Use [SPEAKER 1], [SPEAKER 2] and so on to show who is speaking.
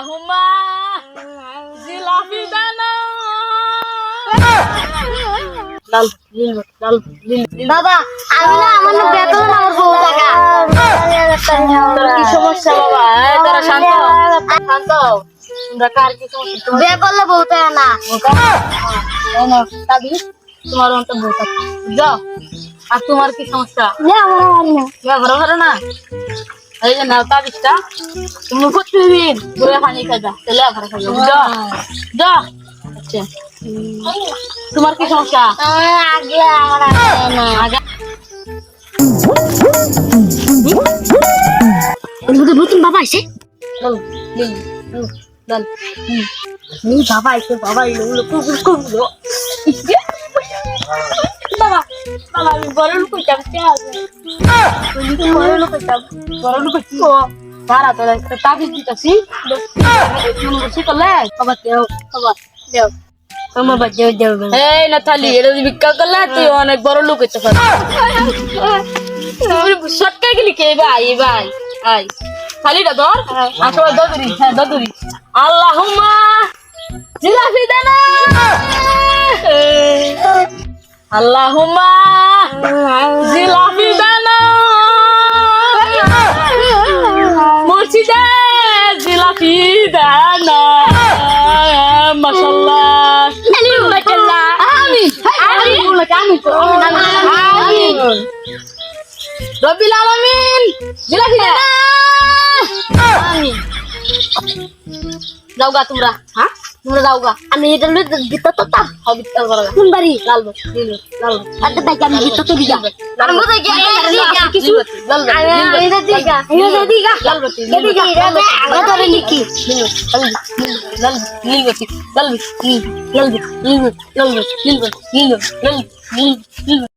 [SPEAKER 1] আল্লাহুম্মা জিলাফি দানা।
[SPEAKER 2] বাবা আমি না আমার না বেতন আমার বউ টাকা।
[SPEAKER 1] তোর কি সমস্যা বাবা? এই শান্ত শান্ত তোমরা কার কি সমস্যা?
[SPEAKER 2] বিয়ে করলে বউ টাকা না।
[SPEAKER 1] তাবিজ, তোমার অন্ত বউ থাকে। যাও। আর তোমার কি সমস্যা? ইয়া ঘরে ঘরে না? এই যে নাও তাবিজটা। তুমি প্রতিদিন ঘুরে পানি খাই যা তাহলে ঘরে খাই যা যা আচ্ছা। তোমার কি সমস্যা?
[SPEAKER 2] আগে আমার আগে নতুন বাবা নি বাবা এসে বাবা এলো
[SPEAKER 1] আমি বড় লোক হইতাম কে বড় লোক হইতাম বড় লোক ও তারা একটা তাবিজ দিতেছি করলে বাবা দেও বাবা দেও
[SPEAKER 2] আমার বাচ্চা দেবে
[SPEAKER 1] এই না এটা ভিক্ষা করলে তুই অনেক বড় লোক হইতে পারবি। সটকাই গেলি কে? ভাই ভাই আই থালিটা ধর। আসলে দদুরি হ্যাঁ দদুরি। আল্লাহুম্মা। আল্লাহুম্মা জিলাফি দানা মুর্শিদে জিলাফি দানা মাশাআল্লাহ মাশাআল্লাহ আমি আমি আমি আমি রবিল আলামিন জিলাফি দানা আমি যাওগা তোমরা হ্যাঁ তোমরা যাওগা
[SPEAKER 2] আমি এটা লই দিতে তো তা
[SPEAKER 1] হবে তার বড়
[SPEAKER 2] কোন বাড়ি
[SPEAKER 1] লাল বত নীল লাল বত
[SPEAKER 2] আচ্ছা তাই আমি দিতে তো দিগা
[SPEAKER 1] লাল বত কিছু লাল
[SPEAKER 2] আমি এটা দিগা এটা দিগা
[SPEAKER 1] লাল বত
[SPEAKER 2] এদিকে এটা ধরে নিকি
[SPEAKER 1] লাল নীল বত লাল বত লাল বত নীল লাল বত নীল বত নীল বত নীল নীল